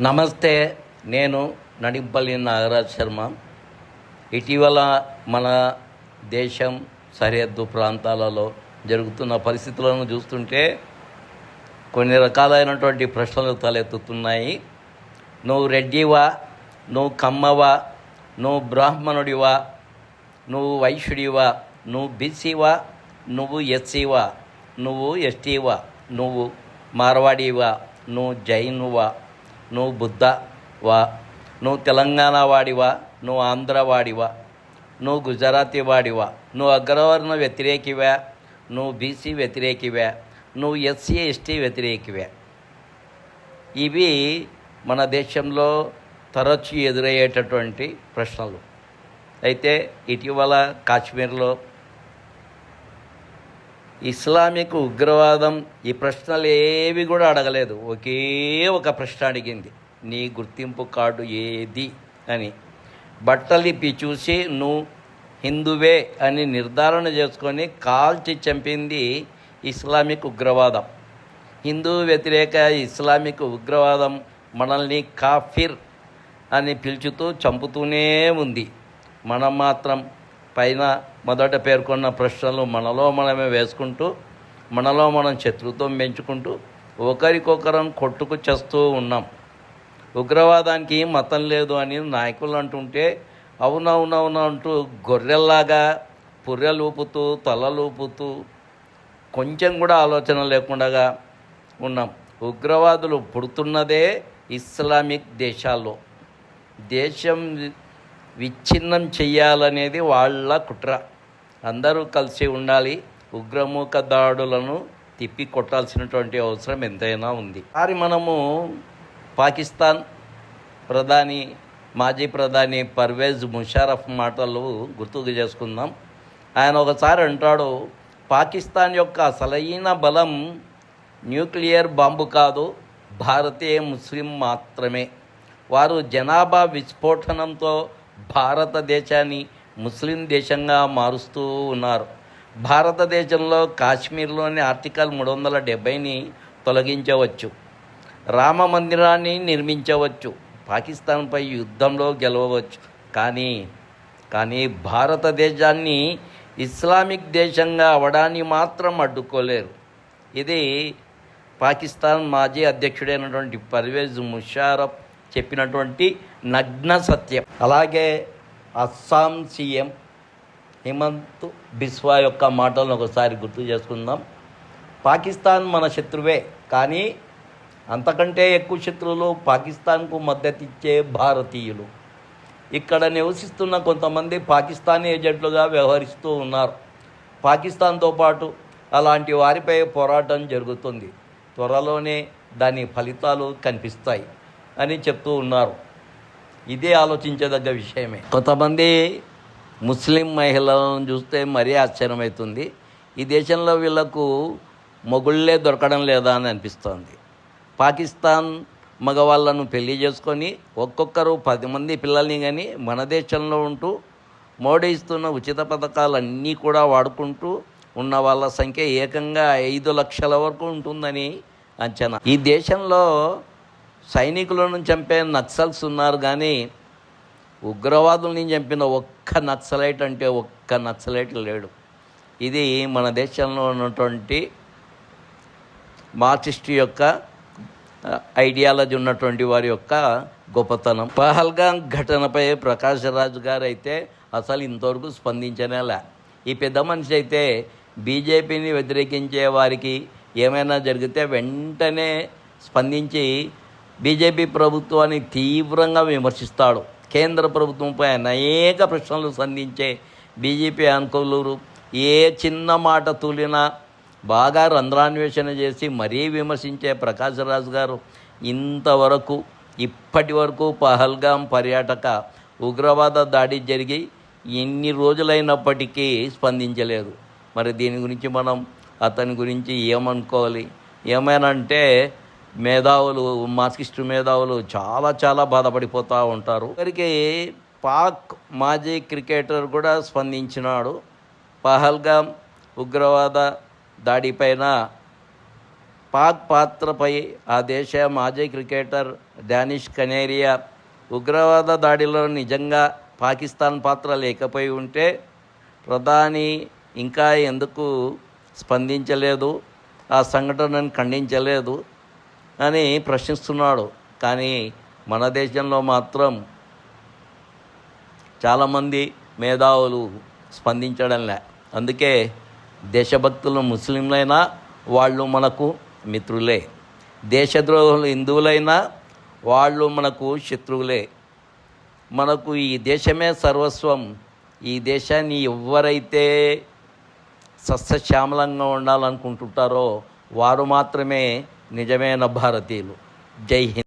నమస్తే నేను నడింపల్లి నాగరాజ్ శర్మ. ఇటీవల మన దేశం సరిహద్దు ప్రాంతాలలో జరుగుతున్న పరిస్థితులను చూస్తుంటే కొన్ని రకాలైనటువంటి ప్రశ్నలు తలెత్తుతున్నాయి. నువ్వు రెడ్డివా? నువ్వు కమ్మవా? నువ్వు బ్రాహ్మణుడివా? నువ్వు వైశ్యుడివా? నువ్వు బీసీవా? నువ్వు ఎస్సీవా? నువ్వు ఎస్టీవా? నువ్వు మార్వాడివా? నువ్వు జైనువా? నువ్వు బుద్ధవా నువ్వు తెలంగాణ వాడివా నువ్వు ఆంధ్ర వాడివా నువ్వు గుజరాతీ వాడివా నువ్వు అగ్రవర్ణ వ్యతిరేకివా నువ్వు బీసీ వ్యతిరేకివా నువ్వు ఎస్సీ ఎస్టీ వ్యతిరేకివా. ఇవి మన దేశంలో తరచు ఎదురయ్యేటటువంటి ప్రశ్నలు. అయితే ఇటీవల కాశ్మీర్లో ఇస్లామిక్ ఉగ్రవాదం ఈ ప్రశ్నలు ఏవి కూడా అడగలేదు. ఒకే ఒక ప్రశ్న అడిగింది. నీ గుర్తింపు కార్డు ఏది? అని. బట్టలిప్పి చూసి నువ్వు హిందువే అని నిర్ధారణ చేసుకొని కాల్చి చంపింది ఇస్లామిక్ ఉగ్రవాదం. హిందూ వ్యతిరేక ఇస్లామిక్ ఉగ్రవాదం మనల్ని కాఫిర్ అని పిలుచుతూ చంపుతూనే ఉంది. మనం మాత్రం పైన మొదట పేర్కొన్న ప్రశ్నలు మనలో మనమే వేసుకుంటూ మనలో మనం శత్రుత్వం పెంచుకుంటూ ఒకరికొకరం కొట్టుకు చేస్తూ ఉన్నాం. ఉగ్రవాదానికి మతం లేదు అని నాయకులు అంటుంటే అవునవునవును అంటూ గొర్రెల్లాగా పుర్రెలూపుతూ తలలూపుతూ కొంచెం కూడా ఆలోచన లేకుండా ఉన్నాం. ఉగ్రవాదులు పుడుతున్నదే ఇస్లామిక్ దేశాల్లో. దేశం విచ్ఛిన్నం చెయ్యాలనేది వాళ్ళ కుట్ర. అందరూ కలిసి ఉండాలి ఉగ్రముఖ దాడులను తిప్పి కొట్టాల్సినటువంటి అవసరం ఎంతైనా ఉంది. మరి మనము పాకిస్తాన్ ప్రధాని మాజీ ప్రధాని పర్వేజ్ ముషారఫ్ మాటలు గుర్తుకు చేసుకుందాం. ఆయన ఒకసారి అంటాడు పాకిస్తాన్ యొక్క అసలైన బలం న్యూక్లియర్ బాంబు కాదు భారతీయ ముస్లిం మాత్రమే. వారు జనాభా విస్ఫోటనంతో భారతదేశాన్ని ముస్లిం దేశంగా మారుస్తూ ఉన్నారు. భారతదేశంలో కాశ్మీర్లోని ఆర్టికల్ మూడు వందల డెబ్బైని తొలగించవచ్చు. రామ మందిరాన్ని నిర్మించవచ్చు. పాకిస్తాన్పై యుద్ధంలో గెలవవచ్చు. కానీ కానీ భారతదేశాన్ని ఇస్లామిక్ దేశంగా అవడాన్ని మాత్రం అడ్డుకోలేరు. ఇది పాకిస్తాన్ మాజీ అధ్యక్షుడైనటువంటి పర్వేజ్ ముషారఫ్ చెప్పినటువంటి నగ్న సత్యం. అలాగే అస్సాం సీఎం హిమంత్ బిస్వా యొక్క మాటలను ఒకసారి గుర్తు చేసుకుందాం. పాకిస్తాన్ మన శత్రువే కానీ అంతకంటే ఎక్కువ శత్రువులు పాకిస్తాన్కు మద్దతిచ్చే భారతీయులు. ఇక్కడ నివసిస్తున్న కొంతమంది పాకిస్తానీ ఏజెంట్లుగా వ్యవహరిస్తూ ఉన్నారు. పాకిస్తాన్తో పాటు అలాంటి వారిపై పోరాటం జరుగుతుంది. త్వరలోనే దాని ఫలితాలు కనిపిస్తాయి అని చెప్తూ ఉన్నారు. ఇదే ఆలోచించదగ్గ విషయమే. కొంతమంది ముస్లిం మహిళలను చూస్తే మరీ ఆశ్చర్యమవుతుంది. ఈ దేశంలో వీళ్ళకు మొగుళ్ళే దొరకడం లేదా అని అనిపిస్తోంది. పాకిస్తాన్ మగవాళ్ళను పెళ్ళి చేసుకొని ఒక్కొక్కరు పది మంది పిల్లల్ని కానీ మన దేశంలో ఉంటూ మోడీ ఇస్తున్న ఉచిత పథకాలన్నీ కూడా వాడుకుంటూ ఉన్న వాళ్ళ సంఖ్య ఏకంగా ఐదు లక్షల వరకు ఉంటుందని అంచనా. ఈ దేశంలో సైనికులను చంపే నక్సల్స్ ఉన్నారు కానీ ఉగ్రవాదుల్ని చంపిన ఒక్క నక్సలైట్ అంటే ఒక్క నక్సలైట్ లేడు. ఇది మన దేశంలో ఉన్నటువంటి మార్క్సిస్ట్ యొక్క ఐడియాలజీ ఉన్నటువంటి వారి యొక్క గొప్పతనం. పహల్గాం ఘటనపై ప్రకాష్ రాజు గారు అయితే అసలు ఇంతవరకు స్పందించనేలా ఈ పెద్ద మనిషి అయితే బీజేపీని వ్యతిరేకించే వారికి ఏమైనా జరిగితే వెంటనే స్పందించి బీజేపీ ప్రభుత్వాన్ని తీవ్రంగా విమర్శిస్తాడు. కేంద్ర ప్రభుత్వంపై అనేక ప్రశ్నలు సంధించే బీజేపీ అనుకూలురు ఏ చిన్న మాట తూలినా బాగా రంధ్రాన్వేషణ చేసి మరీ విమర్శించే ప్రకాశరాజు గారు ఇంతవరకు ఇప్పటి వరకు పహల్గాం పర్యాటక ఉగ్రవాద దాడి జరిగి ఎన్ని రోజులైనప్పటికీ స్పందించలేదు. మరి దీని గురించి మనం అతని గురించి ఏమనుకోవాలి? ఏమైనా అంటే మేధావులు మార్క్సిస్టు మేధావులు చాలా చాలా బాధపడిపోతూ ఉంటారు. ఒకరికి పాక్ మాజీ క్రికెటర్ కూడా స్పందించినాడు. పహల్గామ్ ఉగ్రవాద దాడిపైన పాక్ పాత్రపై ఆ దేశ మాజీ క్రికెటర్ డానిష్ కనేరియా ఉగ్రవాద దాడిలో నిజంగా పాకిస్తాన్ పాత్ర లేకపోయి ఉంటే ప్రధాని ఇంకా ఎందుకు స్పందించలేదు? ఆ సంఘటనను ఖండించలేదు. అని ప్రశ్నిస్తున్నాడు. కానీ మన దేశంలో మాత్రం చాలామంది మేధావులు స్పందించడంలే అందుకే దేశభక్తులు ముస్లింలైనా వాళ్ళు మనకు మిత్రులే. దేశద్రోహులు హిందువులైనా వాళ్ళు మనకు శత్రువులే. మనకు ఈ దేశమే సర్వస్వం. ఈ దేశాన్ని ఎవరైతే సస్యశ్యామలంగా ఉండాలనుకుంటుంటారో వారు మాత్రమే నిజమైన భారతీయులు. జై హింద్.